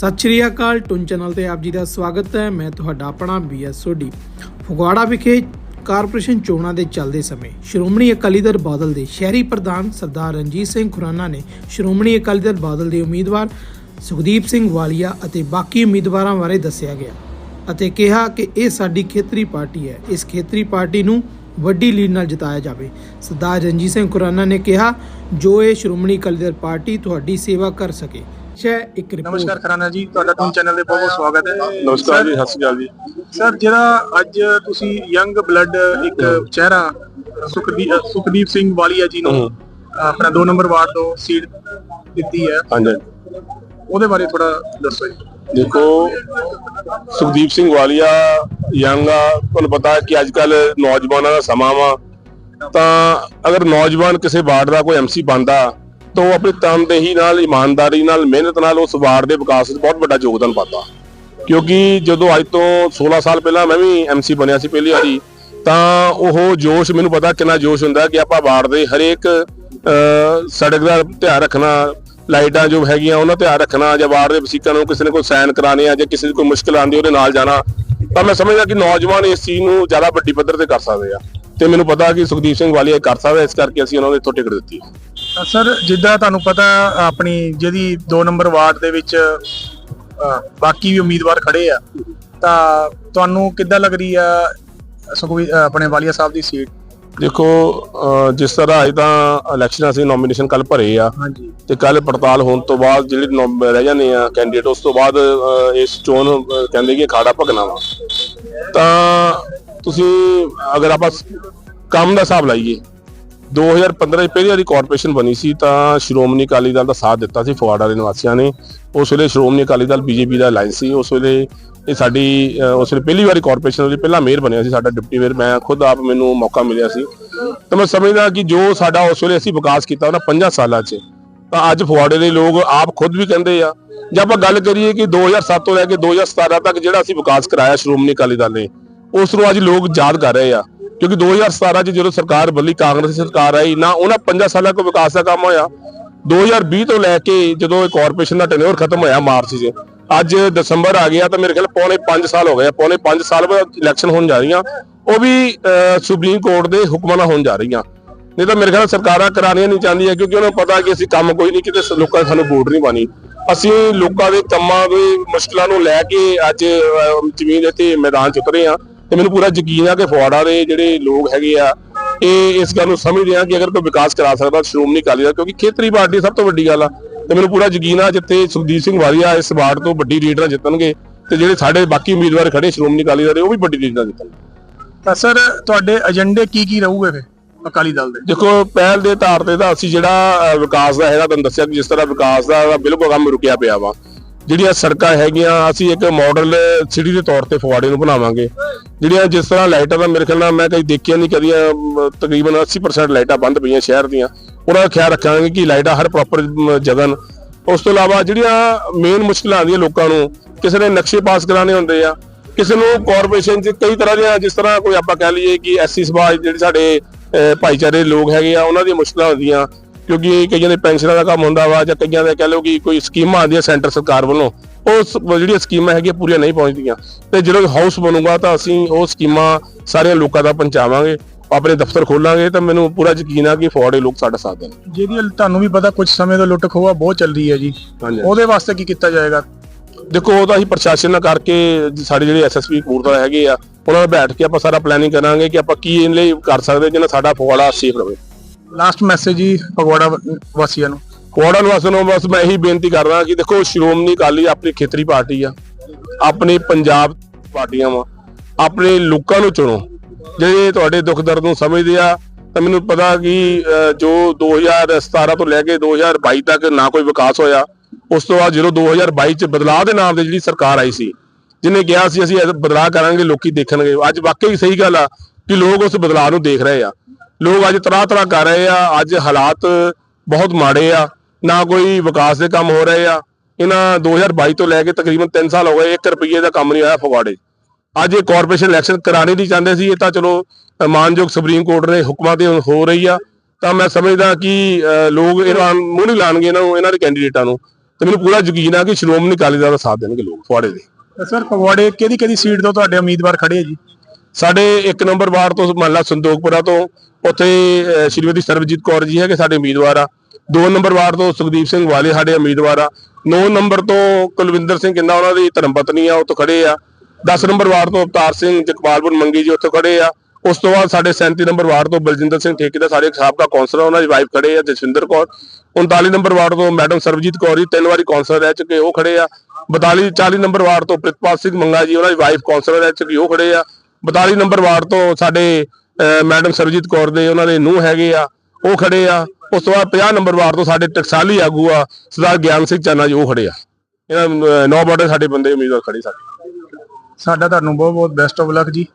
ਸਤਿ ਸ਼੍ਰੀ ਅਕਾਲ, ਟੁਨ ਚੈਨਲ ਤੇ ਆਪ ਜੀ ਦਾ ਸਵਾਗਤ ਹੈ। ਮੈਂ ਤੁਹਾਡਾ ਆਪਣਾ ਬੀਐਸ ਸੋਢੀ। ਫਗਵਾੜਾ ਵਿਖੇ ਕਾਰਪੋਰੇਸ਼ਨ ਚੋਣਾਂ ਦੇ ਚੱਲਦੇ ਸਮੇਂ ਸ਼੍ਰੋਮਣੀ ਅਕਾਲੀ ਦਲ ਬਾਦਲ ਦੇ ਸ਼ਹਿਰੀ ਪ੍ਰਧਾਨ ਸਰਦਾਰ ਰਣਜੀਤ ਸਿੰਘ ਖੁਰਾਨਾ ਨੇ ਸ਼੍ਰੋਮਣੀ ਅਕਾਲੀ ਦਲ ਬਾਦਲ ਦੇ ਉਮੀਦਵਾਰ ਸੁਖਦੀਪ ਸਿੰਘ ਵਾਲੀਆ ਅਤੇ ਬਾਕੀ ਉਮੀਦਵਾਰਾਂ ਬਾਰੇ ਦੱਸਿਆ ਗਿਆ ਅਤੇ ਕਿਹਾ ਕਿ ਇਹ ਸਾਡੀ ਖੇਤਰੀ ਪਾਰਟੀ ਹੈ। ਇਸ ਖੇਤਰੀ ਪਾਰਟੀ ਨੂੰ ਵੱਡੀ ਲੀਡ ਨਾਲ ਜਿਤਾਇਆ ਜਾਵੇ। ਸਰਦਾਰ ਰਣਜੀਤ ਸਿੰਘ ਖੁਰਾਨਾ ਨੇ ਕਿਹਾ, ਜੋ ਇਹ ਸ਼੍ਰੋਮਣੀ ਅਕਾਲੀ ਦਲ ਪਾਰਟੀ ਤੁਹਾਡੀ ਸੇਵਾ ਕਰ ਸਕੇ ਸ਼ੈ ਇੱਕ ਰਿਪੋਰਟ ਨਮਸਕਾਰ ਖਰਾਨਾ ਜੀ ਤੁਹਾਡਾ ਟੂਨ ਚੈਨਲ ਤੇ ਬਹੁਤ ਬਹੁਤ ਸਵਾਗਤ ਹੈ। ਨਮਸਕਾਰ ਜੀ ਸਤਿ ਸ਼੍ਰੀ ਅਕਾਲ ਜੀ। ਸਰ ਜਿਹੜਾ ਅੱਜ ਤੁਸੀਂ ਯੰਗ ਬਲੱਡ ਇੱਕ ਚਿਹਰਾ ਸੁਖਦੀਪ ਸੁਖਦੀਪ ਸਿੰਘ ਵਾਲੀਆ ਜੀ ਨੂੰ ਹਮ। ਆਪਣਾ 2 ਨੰਬਰ ਵਾਰਡ ਤੋਂ ਸੀਟ ਦਿੱਤੀ ਹੈ। ਹਾਂਜੀ। ਉਹਦੇ ਬਾਰੇ ਥੋੜਾ ਦੱਸੋ ਜੀ। ਦੇਖੋ ਸੁਖਦੀਪ ਸਿੰਘ ਵਾਲੀਆ ਯੰਗ ਆ। ਤੁਹਾਨੂੰ ਪਤਾ ਹੈ ਕਿ ਅੱਜ ਕੱਲ ਨੌਜਵਾਨਾਂ ਦਾ ਸਮਾਂ ਵਾ। ਤਾਂ ਅਗਰ ਨੌਜਵਾਨ ਕਿਸੇ ਵਾਰਡ ਦਾ ਕੋਈ ਐਮਸੀ ਬਣਦਾ ਤਾਂ ਉਹ ਆਪਣੀ ਤਨਦੇਹੀ ਨਾਲ, ਇਮਾਨਦਾਰੀ ਨਾਲ, ਮਿਹਨਤ ਨਾਲ ਉਸ ਵਾਰਡ ਦੇ ਵਿਕਾਸ ਵਿੱਚ ਬਹੁਤ ਵੱਡਾ ਯੋਗਦਾਨ ਪਾਉਂਦਾ ਕਿਉਂਕਿ ਜਦੋਂ ਅੱਜ ਤੋਂ 16 ਸਾਲ ਪਹਿਲਾਂ ਮੈਂ ਵੀ ਐਮਸੀ ਬਣਿਆ ਸੀ ਪਹਿਲੀ ਵਾਰੀ, ਤਾਂ ਉਹ ਜੋਸ਼, ਮੈਨੂੰ ਪਤਾ ਕਿੰਨਾ ਜੋਸ਼ ਹੁੰਦਾ ਕਿ ਆਪਾਂ ਵਾਰਡ ਦੇ ਹਰੇਕ ਸੜਕ ਦਾ ਧਿਆਨ ਰੱਖਣਾ, ਲਾਈਟਾਂ ਜੋ ਹੈਗੀਆਂ ਉਹਨਾਂ ਦਾ ਧਿਆਨ ਰੱਖਣਾ, ਜਾਂ ਵਾਰਡ ਦੇ ਵਸੀਕਾਂ ਨੂੰ ਕਿਸੇ ਨੇ ਕੋਈ ਸਾਈਨ ਕਰਾਣੇ ਆ, ਜਾਂ ਕਿਸੇ ਦੀ ਕੋਈ ਮੁਸ਼ਕਲ ਆਉਂਦੀ ਉਹਦੇ ਨਾਲ ਜਾਣਾ, ਤਾਂ ਮੈਂ ਸਮਝਦਾ ਕਿ ਨੌਜਵਾਨ ਇਸ ਚੀਜ਼ ਨੂੰ ਜ਼ਿਆਦਾ ਵੱਡੀ ਪੱਧਰ ਤੇ ਕਰ ਸਕਦੇ ਆ। ਤੇ ਮੈਨੂੰ ਪਤਾ ਕਿ ਸੁਖਦੀਪ ਸਿੰਘ ਵਾਲੀਆ ਕਰ ਸਕਦਾ, ਇਸ ਕਰਕੇ ਅਸੀਂ ਉਹਨਾਂ ਨੂੰ ਇੱਥੋਂ ਟਿਕਟ ਦਿੱਤੀ। ਸਰ ਜਿੱਦਾਂ ਤੁਹਾਨੂੰ ਪਤਾ ਆਪਣੀ ਜਿਹਦੀ 2 ਨੰਬਰ ਵਾਰਡ ਦੇ ਵਿੱਚ ਬਾਕੀ ਵੀ ਉਮੀਦਵਾਰ ਖੜੇ ਆ ਤਾਂ ਤੁਹਾਨੂੰ ਕਿੱਦਾਂ ਲੱਗ ਰਹੀ ਆ ਸੁਖਵੀ ਆਪਣੇ ਵਾਲੀਆ ਸਾਹਿਬ ਦੀ ਸੀਟ? ਦੇਖੋ ਅਹ ਜਿਸ ਤਰ੍ਹਾਂ ਅਜ ਤਾਂ ਇਲੈਕਸ਼ਨ ਅਸੀਂ ਨੋਮੀਨੇਸ਼ਨ ਕੱਲ ਭਰੇ ਆ। ਹਾਂਜੀ। ਤੇ ਕੱਲ ਪੜਤਾਲ ਹੋਣ ਤੋਂ ਬਾਅਦ ਜਿਹੜੇ ਨੌਮ- ਰਹਿ ਜਾਂਦੇ ਆ ਕੈਂਡੀਡੇਟ ਉਸ ਤੋਂ ਬਾਅਦ ਅਹ, ਇਸ ਚੋਣ ਅਹ, ਕਹਿੰਦੇ ਕਿ ਅਖਾੜਾ ਭਗਣਾ ਵਾ। ਤਾਂ ਤੁਸੀਂ ਅਗਰ ਆਪਾਂ ਸ- ਕੰਮ ਦਾ ਹਿਸਾਬ ਲਾਈਏ 2015 ਚ ਪਹਿਲੀ ਵਾਰੀ ਕਾਰਪੋਰੇਸ਼ਨ ਬਣੀ ਸੀ ਤਾਂ ਸ਼੍ਰੋਮਣੀ ਅਕਾਲੀ ਦਲ ਦਾ ਸਾਥ ਦਿੱਤਾ ਸੀ ਫਗਵਾੜਾ ਦੇ ਨਿਵਾਸੀਆਂ ਨੇ। ਉਸ ਵੇਲੇ ਸ਼੍ਰੋਮਣੀ ਅਕਾਲੀ ਦਲ ਬੀਜੇਪੀ ਦਾ ਅਲਾਈਅੰਸ ਸੀ। ਉਸ ਵੇਲੇ ਇਹ ਸਾਡੀ ਉਸ ਵੇਲੇ ਪਹਿਲੀ ਵਾਰੀ ਕਾਰਪੋਰੇਸ਼ਨ ਲਈ ਪਹਿਲਾ ਮੇਅਰ ਬਣਿਆ ਸੀ ਸਾਡਾ ਡਿਪਟੀ ਮੇਅਰ। ਮੈਂ ਖੁਦ ਆਪ ਮੈਨੂੰ ਮੌਕਾ ਮਿਲਿਆ ਸੀ। ਤਾਂ ਮੈਂ ਸਮਝਦਾ ਕਿ ਜੋ ਸਾਡਾ ਉਸ ਵੇਲੇ ਅਸੀਂ ਵਿਕਾਸ ਕੀਤਾ ਉਹਨਾਂ 5 ਸਾਲਾਂ 'ਚ, ਤਾਂ ਅੱਜ ਫਗਵਾੜੇ ਦੇ ਲੋਕ ਆਪ ਖੁਦ ਵੀ ਕਹਿੰਦੇ ਆ। ਜੇ ਆਪਾਂ ਗੱਲ ਕਰੀਏ ਕਿ 2007 ਤੋਂ ਲੈ ਕੇ 2017 ਤੱਕ ਜਿਹੜਾ ਅਸੀਂ ਵਿਕਾਸ ਕਰਾਇਆ ਸ਼੍ਰੋਮਣੀ ਅਕਾਲੀ ਦਲ ਨੇ, ਉਸ ਨੂੰ ਅੱਜ ਲੋਕ ਯਾਦ ਕਰ ਰਹੇ ਆ। ਕਿਉਂਕਿ 2017 ਚ ਜਦੋਂ ਸਰਕਾਰ ਬੱਲੀ ਕਾਂਗਰਸ ਦੀ ਸਰਕਾਰ ਆਈ ਨਾ ਉਹਨਾਂ 5 ਸਾਲਾਂ ਕੋ ਵਿਕਾਸ ਦਾ ਕੰਮ ਹੋਇਆ। 2020 ਤੋਂ ਲੈ ਕੇ ਜਦੋਂ ਇਹ ਕਾਰਪੋਰੇਸ਼ਨ ਦਾ ਟੈਨਿਓਰ ਖਤਮ ਹੋਇਆ ਮਾਰਚ 'ਚ ਅੱਜ ਦਸੰਬਰ ਆ ਗਿਆ ਤਾਂ ਮੇਰੇ ਖਿਆਲ ਪੌਣੇ 5 ਸਾਲ ਹੋ ਗਏ ਪੌਣੇ 5 ਸਾਲ ਬਾਅਦ ਇਲੈਕਸ਼ਨ ਹੋਣ ਜਾ ਰਹੀਆਂ। ਉਹ ਵੀ ਅਹ, ਸੁਪਰੀਮ ਕੋਰਟ ਦੇ ਹੁਕਮਾਂ ਨਾਲ ਹੋਣ ਜਾ ਰਹੀਆਂ। ਨਹੀਂ ਤਾਂ ਮੇਰੇ ਖਿਆਲ ਸਰਕਾਰਾਂ ਕਰਾਉਣੀਆਂ ਨਹੀਂ ਚਾਹੁੰਦੀਆਂ ਕਿਉਂਕਿ ਉਹਨਾਂ ਨੂੰ ਪਤਾ ਕਿ ਅਸੀਂ ਕੰਮ ਕੋਈ ਨਹੀਂ ਕਿਤੇ ਲੋਕਾਂ ਨੇ ਸਾਨੂੰ ਵੋਟ ਨਹੀਂ ਪਾਣੀ ਅਸੀਂ ਲੋਕਾਂ ਦੇ ਕੰਮਾਂ ਦੇ ਮੁਸ਼ਕਲਾਂ ਨੂੰ ਲੈ ਕੇ ਅੱਜ ਜ਼ਮੀਨ ਇੱਥੇ ਮੈਦਾਨ 'ਚ ਉਤਰੇ ਆ ਤੇ ਮੈਨੂੰ ਪੂਰਾ ਯਕੀਨ ਆ ਕਿ ਫੁਆੜਾ ਦੇ ਜਿਹੜੇ ਲੋਕ ਹੈਗੇ ਆ ਇਹ ਇਸ ਗੱਲ ਨੂੰ ਸਮਝਦੇ ਆ ਕਿ ਅਗਰ ਕੋਈ ਵਿਕਾਸ ਕਰਾ ਸਕਦਾ ਸ਼੍ਰੋਮਣੀ ਅਕਾਲੀ ਦਲ ਕਿਉਂਕਿ ਖੇਤਰੀ ਪਾਰਟੀ ਸਭ ਤੋਂ ਵੱਡੀ ਗੱਲ ਆ। ਤੇ ਮੈਨੂੰ ਪੂਰਾ ਯਕੀਨ ਆ ਜਿੱਥੇ ਸੁਖਦੀਪ ਸਿੰਘ ਵਾਲੀਆ ਇਸ ਵਾਰਡ ਤੋਂ ਵੱਡੀ ਲੀਡ ਨਾਲ ਜਿੱਤਣਗੇ ਤੇ ਜਿਹੜੇ ਸਾਡੇ ਬਾਕੀ ਉਮੀਦਵਾਰ ਖੜੇ ਸ਼੍ਰੋਮਣੀ ਅਕਾਲੀ ਦਲ ਦੇ ਉਹ ਵੀ ਵੱਡੀ ਲੀਡ ਨਾਲ ਜਿੱਤਣਗੇ। ਤਾਂ ਸਰ ਤੁਹਾਡੇ ਏਜੰਡੇ ਕੀ ਕੀ ਰਹੂਗੇ ਫਿਰ ਅਕਾਲੀ ਦਲ ਦੇ? ਦੇਖੋ ਪਹਿਲ ਦੇ ਆਧਾਰ ਤੇ ਤਾਂ ਅਸੀਂ ਜਿਹੜਾ ਵਿਕਾਸ ਦਾ ਹੈਗਾ ਤੁਹਾਨੂੰ ਦੱਸਿਆ ਕਿ ਜਿਸ ਤਰ੍ਹਾਂ ਵਿਕਾਸ ਦਾ ਬਿਲਕੁਲ ਕੰਮ ਰੁਕਿਆ ਪਿਆ ਵਾ। ਜਿਹੜੀਆਂ ਸੜਕਾਂ ਹੈਗੀਆਂ ਅਸੀਂ ਇੱਕ ਮਾਡਲ ਸਿਟੀ ਦੇ ਤੌਰ ਤੇ ਫਗਵਾੜੇ ਨੂੰ ਬਣਾਵਾਂਗੇ। ਜਿਹੜੀਆਂ ਜਿਸ ਤਰ੍ਹਾਂ ਲਾਈਟਾਂ ਦਾ ਮੇਰੇ ਖਿਆਲ ਨਾਲ ਮੈਂ ਕਦੀ ਦੇਖੀਆਂ ਨਹੀਂ ਕਦੀਆਂ ਤਕਰੀਬਨ 80% ਲਾਈਟਾਂ ਬੰਦ ਪਈਆਂ ਸ਼ਹਿਰ ਦੀਆਂ। ਉਹਨਾਂ ਦਾ ਖਿਆਲ ਰੱਖਾਂਗੇ ਕਿ ਲਾਈਟਾਂ ਹਰ ਪ੍ਰੋਪਰ ਜਗ੍ਹਾ ਉਸ ਤੋਂ ਇਲਾਵਾ ਜਿਹੜੀਆਂ ਮੇਨ ਮੁਸ਼ਕਲਾਂ ਆਉਂਦੀਆਂ ਲੋਕਾਂ ਨੂੰ, ਕਿਸੇ ਨੇ ਨਕਸ਼ੇ ਪਾਸ ਕਰਾਣੇ ਹੁੰਦੇ ਆ, ਕਿਸੇ ਨੂੰ ਕਾਰਪੋਰੇਸ਼ਨ 'ਚ ਕਈ ਤਰ੍ਹਾਂ ਦੀਆਂ ਜਿਸ ਤਰ੍ਹਾਂ ਕੋਈ ਆਪਾਂ ਕਹਿ ਲਈਏ ਕਿ ਐਸਸੀ ਸਮਾਜ ਜਿਹੜੇ ਸਾਡੇ ਭਾਈਚਾਰੇ ਦੇ ਲੋਕ ਹੈਗੇ ਆ, ਉਹਨਾਂ ਦੀਆਂ ਮੁਸ਼ਕਲਾਂ ਹੁੰਦੀਆਂ ਕਿਉਂਕਿ ਕਈਆਂ ਦੇ ਪੈਨਸ਼ਨਾਂ ਦਾ ਕੰਮ ਹੁੰਦਾ ਵਾ ਜਾਂ ਕਈਆਂ ਦੇ ਕਹਿ ਲਓ ਕਿ ਕੋਈ ਸਕੀਮਾਂ ਆਉਂਦੀਆਂ ਸੈਂਟਰ ਸਰਕਾਰ ਵੱਲੋਂ। ਉਹ ਜਿਹੜੀਆਂ ਸਕੀਮਾਂ ਹੈਗੀਆਂ ਪੂਰੀਆਂ ਨਹੀਂ ਪਹੁੰਚਦੀਆਂ। ਤੇ ਜਦੋਂ ਹਾਊਸ ਬਣੂਗਾ ਤਾਂ ਅਸੀਂ ਉਹ ਸਕੀਮਾਂ ਸਾਰਿਆਂ ਲੋਕਾਂ ਦਾ ਪਹੁੰਚਾਵਾਂਗੇ ਆਪਣੇ ਦਫ਼ਤਰ ਖੋਲਾਂਗੇ ਤਾਂ ਮੈਨੂੰ ਪੂਰਾ ਯਕੀਨ ਆ ਕਿ ਫੋੜੇ ਲੋਕ ਸਾਡਾ ਸਾਥ ਦੇਣਗੇ ਜਿਹਦੀ ਤੁਹਾਨੂੰ ਵੀ ਪਤਾ ਕੁਝ ਸਮੇਂ ਤੋਂ ਲੁੱਟ ਖੋਆ ਬਹੁਤ ਚੱਲ ਰਹੀ ਹੈ ਜੀ। ਉਹਦੇ ਵਾਸਤੇ ਕੀ ਕੀਤਾ ਜਾਏਗਾ? ਦੇਖੋ ਉਹ ਤਾਂ ਅਸੀਂ ਪ੍ਰਸ਼ਾਸਨ ਨਾਲ ਕਰਕੇ ਸਾਡੇ ਜਿਹੜੇ ਐਸਐਸਪੀ ਕਪੂਰਥਲਾ ਹੈਗੇ ਆ ਉਹਨਾਂ ਨਾਲ ਬੈਠ ਕੇ ਆਪਾਂ ਸਾਰਾ ਪਲੈਨਿੰਗ ਕਰਾਂਗੇ ਕਿ ਆਪਾਂ ਕੀ ਇਹਦੇ ਲਈ ਕਰ ਸਕਦੇ ਜਿਹਨਾਂ ਸਾਡਾ ਫਗਵਾੜਾ ਸੇਫ ਰਹੇ। ਲਾਸਟ ਮੈਸੇਜ ਜੀ ਫਗਵਾੜਾ ਵਾਸੀਆਂ ਨੂੰ। ਫਗਵਾੜਾ ਨਿਵਾਸੀਆਂ ਨੂੰ ਬਸ ਮੈਂ ਇਹੀ ਬੇਨਤੀ ਕਰਦਾ ਕਿ ਦੇਖੋ ਸ਼੍ਰੋਮਣੀ ਅਕਾਲੀ ਆਪਣੀ ਖੇਤਰੀ ਪਾਰਟੀ ਆ। ਆਪਣੀ ਪੰਜਾਬ ਪਾਰਟੀਆਂ ਵਾ। ਆਪਣੇ ਲੋਕਾਂ ਨੂੰ ਚੁਣੋ। ਜਿਹੜੇ ਤੁਹਾਡੇ ਦੁੱਖ ਦਰਦ ਨੂੰ ਸਮਝਦੇ ਆ ਤਾਂ ਮੈਨੂੰ ਪਤਾ ਕਿ ਅਹ, ਜੋ 2017 ਤੋਂ ਲੈ ਕੇ 2022 ਤੱਕ ਨਾ ਕੋਈ ਵਿਕਾਸ ਹੋਇਆ ਉਸ ਤੋਂ ਬਾਅਦ ਜਦੋਂ 2022 ਚ ਬਦਲਾਅ ਦੇ ਨਾਮ ਤੇ ਜਿਹੜੀ ਸਰਕਾਰ ਆਈ ਸੀ ਜਿਹਨੇ ਕਿਹਾ ਸੀ ਅਸੀਂ ਬਦਲਾਅ ਕਰਾਂਗੇ ਲੋਕੀ ਦੇਖਣਗੇ। ਅੱਜ ਵਾਕਈ ਸਹੀ ਗੱਲ ਆ ਕਿ ਲੋਕ ਉਸ ਬਦਲਾਅ ਨੂੰ ਦੇਖ ਰਹੇ ਆ। ਲੋਕ ਅੱਜ ਤਰ੍ਹਾਂ ਤਰ੍ਹਾਂ ਕਰ ਰਹੇ ਆ। ਅੱਜ ਹਾਲਾਤ ਬਹੁਤ ਮਾੜੇ ਆ। ਨਾ ਕੋਈ ਵਿਕਾਸ ਦੇ ਕੰਮ ਹੋ ਰਹੇ ਆ। ਇਹਨਾਂ 2022 ਤੋਂ ਲੈ ਕੇ ਤਕਰੀਬਨ 3 ਸਾਲ ਹੋ ਗਏ 1 ਰੁਪਏ ਦਾ ਕੰਮ ਨਹੀਂ ਹੋਇਆ ਫਗਵਾੜੇ। ਅੱਜ ਇਹ ਕਾਰਪੋਰੇਸ਼ਨ ਇਲੈਕਸ਼ਨ ਕਰਾਣੇ ਨਹੀਂ ਚਾਹੁੰਦੇ ਸੀ ਇਹ ਤਾਂ ਚਲੋ ਮਾਨਯੋਗ ਸੁਪਰੀਮ ਕੋਰਟ ਦੇ ਹੁਕਮਾਂ ਤੇ ਹੋ ਰਹੀ ਆ। ਤਾਂ ਮੈਂ ਸਮਝਦਾ ਕਿ ਲੋਕ ਇਹਨਾਂ ਮੂੰਹ ਨਹੀਂ ਲਾਣਗੇ ਇਹਨਾਂ ਨੂੰ ਇਹਨਾਂ ਦੇ ਕੈਂਡੀਡੇਟਾਂ ਨੂੰ। ਤੇ ਮੈਨੂੰ ਪੂਰਾ ਯਕੀਨ ਆ ਕਿ ਸ਼੍ਰੋਮਣੀ ਅਕਾਲੀ ਦਲ ਦਾ ਸਾਥ ਦੇਣਗੇ ਲੋਕ ਫੁਆੜੇ ਦੇ। ਸਰ ਫਗਵਾੜੇ ਕਿਹਦੀ ਕਿਹਦੀ ਸੀਟ ਤੋਂ ਤੁਹਾਡੇ ਉਮੀਦਵਾਰ ਖੜੇ ਆ ਜੀ? ਸਾਡੇ ਇੱਕ ਨੰਬਰ ਵਾਰਡ ਤੋਂ ਮਹੱਲਾ ਸੰਦੋਕਪੁਰਾ ਤੋਂ ਉੱਥੇ ਸ਼੍ਰੀਮਤੀ ਸਰਬਜੀਤ ਕੌਰ ਜੀ ਹੈਗੇ ਸਾਡੇ ਉਮੀਦਵਾਰ ਆ। ਦੋ ਨੰਬਰ ਵਾਰਡ ਤੋਂ ਸੁਖਦੀਪ ਸਿੰਘ ਵਾਲੇ ਸਾਡੇ ਉਮੀਦਵਾਰ ਆ। 9 ਨੰਬਰ ਤੋਂ ਕੁਲਵਿੰਦਰ ਸਿੰਘ ਕਿੰਨਾ ਉਹਨਾਂ ਦੀ ਧਰਮ ਪਤਨੀ ਆ ਉੱਥੋਂ ਖੜੇ ਆ। 10 ਨੰਬਰ ਵਾਰਡ ਤੋਂ ਅਵਤਾਰ ਸਿੰਘ ਜਗਪਾਲਪੁਰ ਮੰਗੀ ਜੀ ਉੱਥੋਂ ਖੜੇ ਆ। ਉਸ ਤੋਂ ਬਾਅਦ ਸਾਡੇ 37 ਨੰਬਰ ਵਾਰਡ ਤੋਂ ਬਲਜਿੰਦਰ ਸਿੰਘ ਠੇਕੇਦਾਰ ਸਾਡੇ ਸਾਬਕਾ ਕੌਂਸਲਰ ਉਹਨਾਂ ਦੀ ਵਾਈਫ ਖੜੇ ਆ ਜਸਵਿੰਦਰ ਕੌਰ। 39 ਨੰਬਰ ਵਾਰਡ ਤੋਂ ਮੈਡਮ ਸਰਬਜੀਤ ਕੌਰ ਜੀ ਤਿੰਨ ਵਾਰੀ ਕੌਂਸਲਰ ਰਹਿ ਚੁੱਕੇ ਉਹ ਖੜੇ ਆ। 42 40 ਨੰਬਰ ਵਾਰਡ ਤੋਂ ਪ੍ਰਿਤਪਾਲ ਸਿੰਘ ਮੰਗਾ ਜੀ ਉਹਨਾਂ ਦੀ ਵਾਈਫ ਕੌਂਸਲਰ ਰਹਿ ਚੁੱਕੀ ਉਹ ਖੜੇ ਆ। 42 ਨੰਬਰ ਵਾਰਡ ਤੋਂ ਸਾਡੇ ਅਹ, ਮੈਡਮ ਸਰਬਜੀਤ ਕੌਰ ਦੇ ਉਹਨਾਂ ਦੇ ਨੂੰਹ ਹੈਗੇ ਆ ਉਹ ਖੜੇ ਆ। ਉਸ ਤੋਂ ਬਾਅਦ 50 ਨੰਬਰ ਵਾਰਡ ਤੋਂ ਸਾਡੇ ਟਕਸਾਲੀ ਆਗੂ ਆ, ਸਰਦਾਰ ਗਿਆਨ ਸਿੰਘ ਚੰਨਾ ਜੀ, ਉਹ ਖੜੇ ਆ। ਇਹਨਾਂ ਨੌ ਬਾਰਡਰ ਸਾਡੇ ਬੰਦੇ ਉਮੀਦਵਾਰ ਖੜੇ ਸਾਡੇ। ਸਾਡਾ ਤੁਹਾਨੂੰ ਬਹੁਤ ਬਹੁਤ ਬੈਸਟ ਆਫ ਲੱਕ ਜੀ।